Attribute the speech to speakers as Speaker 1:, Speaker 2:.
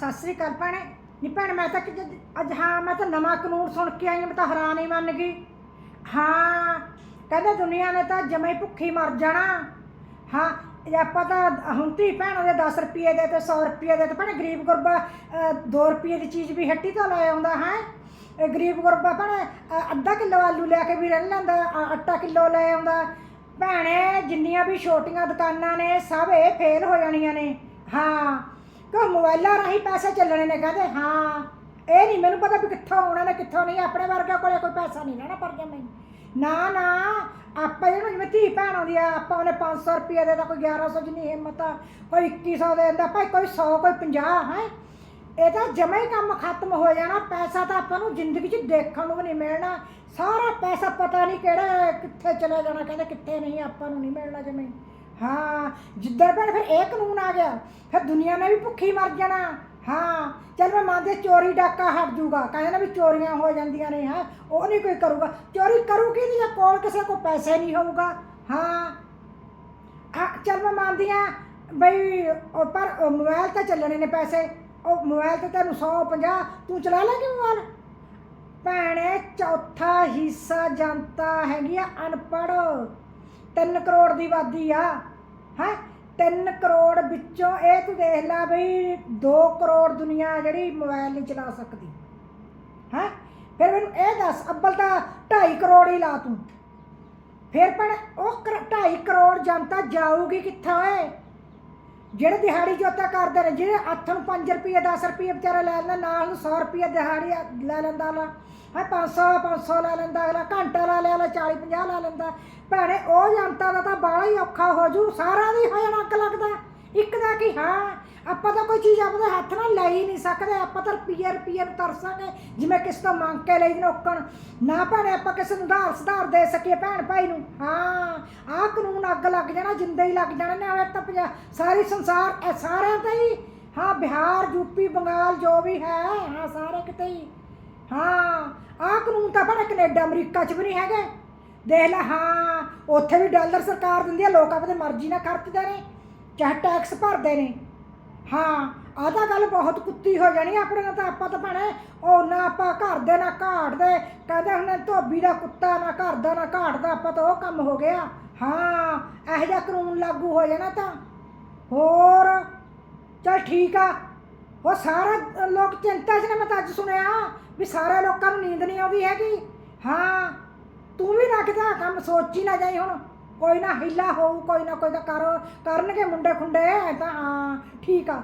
Speaker 1: ਸਤਿ ਸ੍ਰੀ ਅਕਾਲ ਭੈਣੇ। ਨੀ ਭੈਣ ਮੈਂ ਤਾਂ ਕਿ- ਅੱਜ ਹਾਂ ਮੈਂ ਤਾਂ ਨਵਾਂ ਕਾਨੂੰਨ ਸੁਣ ਕੇ ਆਈ ਹਾਂ ਮੈਂ ਤਾਂ ਹੈਰਾਨ ਹੀ ਮੰਨ ਗਈ। ਹਾਂ ਕਹਿੰਦੇ ਦੁਨੀਆ ਨੇ ਤਾਂ ਜਮੇ ਭੁੱਖੀ ਮਰ ਜਾਣਾ। ਹਾਂ ਇਹ ਆਪਾਂ ਤਾਂ ਹੁਣ ਧੀ ਭੈਣਾਂ ਦੇ 10 ਰੁਪਏ ਦੇ ਤੇ 100 ਰੁਪਏ ਦੇ ਤੇ ਭੈਣੇ ਗਰੀਬ ਗੁਰਬਾ 2 ਰੁਪਏ ਦੀ ਚੀਜ਼ ਵੀ ਹੱਟੀ ਤੋਂ ਲੈ ਆਉਂਦਾ ਹੈ? ਇਹ ਗਰੀਬ ਗੁਰਬਾ ਭੈਣੇ ਅ, ਅੱਧਾ ਕਿਲੋ ਆਲੂ ਲੈ ਕੇ ਵੀ ਰਹਿ ਲੈਂਦਾ ਅ, ਆਟਾ ਕਿਲੋ ਲੈ ਆਉਂਦਾ। ਭੈਣੇ ਜਿੰਨੀਆਂ ਵੀ ਛੋਟੀਆਂ ਦੁਕਾਨਾਂ ਨੇ ਸਭ ਇਹ ਫੇਲ ਹੋ ਜਾਣੀਆਂ ਨੇ। ਹਾਂ ਕਿ ਮੋਬਾਈਲਾਂ ਰਾਹੀਂ ਪੈਸੇ ਚੱਲਣੇ ਨੇ ਕਹਿੰਦੇ? ਹਾਂ। ਇਹ ਨਹੀਂ, ਮੈਨੂੰ ਪਤਾ ਵੀ ਕਿੱਥੋਂ ਆਉਣਾ ਨੇ ਕਿੱਥੋਂ ਨਹੀਂ। ਆਪਣੇ ਵਰਗਾ ਕੋਲੇ ਕੋਈ ਪੈਸਾ ਨਹੀਂ ਲੈਣਾ ਪਰ ਮੈਨੂੰ। ਨਾ ਨਾ। ਆਪਾਂ ਇਹਨੂੰ ਜਿਵੇਂ ਧੀ ਭੈਣ ਆਉਂਦੀ ਆ, ਆਪਾਂ ਉਹਨੇ 500 ਰੁਪਏ ਦੇ ਦਾ ਕੋਈ 1100 ਜਿੰਨੀ ਹਿੰਮਤ ਆ, ਕੋਈ 2100 ਦੇ ਦਿੰਦਾ, ਭਾਈ ਕੋਈ 100 ਕੋਈ 50 ਹੈ? ਇਹ ਤਾਂ ਜਮਾ ਹੀ ਕੰਮ ਖਤਮ ਹੋ ਜਾਣਾ। ਪੈਸਾ ਤਾਂ ਆਪਾਂ ਨੂੰ ਜ਼ਿੰਦਗੀ 'ਚ ਦੇਖਣ ਨੂੰ ਵੀ ਨਹੀਂ ਮਿਲਣਾ। ਸਾਰਾ ਪੈਸਾ ਪਤਾ ਨਹੀਂ ਕਿਹੜਾ, ਕਿੱਥੇ ਚਲਾ ਜਾਣਾ, ਕਹਿੰਦੇ ਕਿੱਥੇ ਨਹੀਂ, ਆਪਾਂ ਨੂੰ ਨਹੀਂ ਮਿਲਣਾ ਜਮੇ ਹਾਂ ਜਿੱਦਾਂ ਭੈਣ ਫਿਰ ਇਹ ਕਾਨੂੰਨ ਆ ਗਿਆ ਫਿਰ ਦੁਨੀਆ ਨੇ ਵੀ ਭੁੱਖੀ ਮਰ ਜਾਣਾ ਹਾਂ ਚੱਲ ਮੈਂ ਮੰਨਦੇ ਚੋਰੀ ਡਾਕਾ ਹਟ ਜੂਗਾ ਕਹਿੰਦੇ ਨਾ ਵੀ ਚੋਰੀਆਂ ਹੋ ਜਾਂਦੀਆਂ ਨੇ ਹਾਂ ਉਹ ਨਹੀਂ ਕੋਈ ਕਰੂਗਾ ਚੋਰੀ ਕਰੂਗੀ ਨਹੀਂ ਜੇ ਕੋਲ ਕਿਸੇ ਕੋਲ ਪੈਸੇ ਨਹੀਂ ਹੋਊਗਾ ਹਾਂ ਆ ਚੱਲ ਮੈਂ ਮੰਨਦੀ ਆ ਬਈ ਉਹ ਪਰ ਉਹ ਮੋਬਾਈਲ ਤੇ ਚੱਲਣੇ ਨੇ ਪੈਸੇ ਉਹ ਮੋਬਾਈਲ ਤੇ ਤੈਨੂੰ 150 ਤੂੰ ਚਲਾ ਲੇਗੀ ਮੋਬਾਈਲ ਭੈਣੇ ਚੌਥਾ ਹਿੱਸਾ ਜਨਤਾ ਹੈਗੀ ਆ ਅਨਪੜ੍ਹ 3 ਕਰੋੜ ਦੀ ਆਬਾਦੀ ਆ, ਹੈ? 3 ਕਰੋੜ ਵਿੱਚੋਂ ਇਹ ਤੂੰ ਦੇਖ ਲੈ ਬਈ 2 ਕਰੋੜ ਦੁਨੀਆ ਜਿਹੜੀ ਮੋਬਾਈਲ ਨਹੀਂ ਚਲਾ ਸਕਦੀ, ਹੈ? ਫਿਰ ਮੈਨੂੰ ਇਹ ਦੱਸ, ਅੱਬਲ ਤਾਂ 2.5 ਕਰੋੜ ਹੀ ਲਾ ਤੂੰ। ਫਿਰ ਪਰ ਉਹ 2.5 ਕਰੋੜ ਜਨਤਾ ਜਾਊਗੀ ਕਿੱਥੋਂ ਓਏ ਜਿਹੜੇ ਦਿਹਾੜੀ ਜੋਤਾ ਕਰਦੇ ਨੇ, ਜਿਹੜੇ ਹੱਥ ਨੂੰ 5 ਰੁਪਏ 10 ਰੁਪਏ ਵਿਚਾਰਾ ਲੈ ਲੈਂਦਾ, ਨਾਲ ਨੂੰ 100 ਰੁਪਏ ਦਿਹਾੜੀ ਲੈ ਲੈਂਦਾ ਲਾ ਹੈ? 500 500 ਲੈ ਲੈਂਦਾ ਅਗਲਾ, ਘੰਟਾ ਲਾ ਲਿਆ 40 50 ਲੈ ਲੈਂਦਾ। ਭੈਣੇ, ਉਹ ਜਨਤਾ ਦਾ ਤਾਂ ਬਾਹਲਾ ਹੀ ਔਖਾ ਹੋ ਜੂ। ਸਾਰਾ ਦੀ ਹੋ ਜਾਣਾ ਅੱਗ ਲੱਗਦਾ। ਇੱਕ ਦਾ ਕੀ? ਹਾਂ, ਆਪਾਂ ਤਾਂ ਕੋਈ ਚੀਜ਼ ਆਪਣੇ ਹੱਥ ਨਾਲ ਲੈ ਹੀ ਨਹੀਂ ਸਕਦੇ। ਆਪਾਂ ਤਾਂ ਰੁਪਈਏ ਰੁਪਈਏ ਨੂੰ ਤਰਸਾਂਗੇ। ਜਿਵੇਂ ਕਿਸੇ ਤੋਂ ਮੰਗ ਕੇ ਲਈ ਨੋਕਣ ਨਾ ਭੈਣੇ, ਆਪਾਂ ਕਿਸੇ ਨੂੰ ਉਧਾਰ ਸੁਧਾਰ ਦੇ ਸਕੀਏ ਭੈਣ ਭਾਈ ਨੂੰ। ਹਾਂ, ਆਹ ਕਾਨੂੰਨ ਅੱਗ ਲੱਗ ਜਾਣਾ, ਜਿੰਦੇ ਹੀ ਲੱਗ ਜਾਣਾ ਨੇ ਤਾਂ ਪੰਜਾ ਸਾਰੀ ਸੰਸਾਰ ਸਾਰਿਆਂ ਤੇ ਹੀ? ਹਾਂ, ਬਿਹਾਰ, ਯੂਪੀ, ਬੰਗਾਲ ਜੋ ਵੀ ਹੈ, ਹਾਂ, ਸਾਰੇ ਕਿਤੇ ਹੀ। ਹਾਂ, ਆਹ ਕਾਨੂੰਨ ਤਾਂ ਭੈਣੇ ਕੈਨੇਡਾ, ਅਮਰੀਕਾ 'ਚ ਵੀ ਨਹੀਂ ਹੈਗੇ। ਦੇਖ ਲੈ, ਹਾਂ, ਉੱਥੇ ਵੀ ਡਾਲਰ ਸਰਕਾਰ ਦਿੰਦੀ ਹੈ ਲੋਕ ਆਪਣੀ ਮਰਜ਼ੀ ਨਾਲ ਖਰਚਦੇ ਨੇ, ਚਾਹੇ ਟੈਕਸ ਭਰਦੇ ਨੇ। ਹਾਂ, ਆਹ ਤਾਂ ਗੱਲ ਬਹੁਤ ਕੁੱਤੀ ਹੋ ਜਾਣੀ ਆ, ਆਪਣੇ ਨਾਲ ਤਾਂ ਆਪਾਂ ਤਾਂ ਭੈਣੇ, ਉਹ ਨਾ ਆਪਾਂ ਘਰ ਦੇ, ਨਾ ਘਾਟ ਦੇ, ਕਹਿੰਦੇ ਹੁਣ ਧੋਬੀ ਦਾ ਕੁੱਤਾ, ਨਾ ਘਰ ਦਾ, ਨਾ ਘਾਟ ਦਾ, ਆਪਾਂ ਤਾਂ ਉਹ ਕੰਮ ਹੋ ਗਿਆ। ਹਾਂ, ਇਹੋ ਜਿਹਾ ਕਾਨੂੰਨ ਲਾਗੂ ਹੋ ਜਾਣਾ ਤਾਂ। ਹੋਰ, ਚਲ ਠੀਕ ਆ। ਉਹ ਸਾਰੇ ਲੋਕ ਚਿੰਤਾ 'ਚ ਨੇ, ਮੈਂ ਤਾਂ ਅੱਜ ਸੁਣਿਆ, ਵੀ ਸਾਰੇ ਲੋਕਾਂ ਨੂੰ ਨੀਂਦ ਨਹੀਂ ਆਉਂਦੀ ਹੈਗੀ। ਹਾਂ ਤੂੰ ਵੀ ਨਾ ਕਿਤੇ ਆਹ ਕੰਮ, ਸੋਚੀ ਨਾ ਜਾਈ ਹੁਣ। ਕੋਈ ਨਾ ਹਿੱਲਾ ਹੋਊ, ਕੋਈ ਨਾ ਕੋਈ ਤਾਂ ਕਰ, ਕਰਨਗੇ ਮੁੰਡੇ ਖੁੰਡੇ ਤਾਂ, ਹਾਂ, ਠੀਕ ਆ।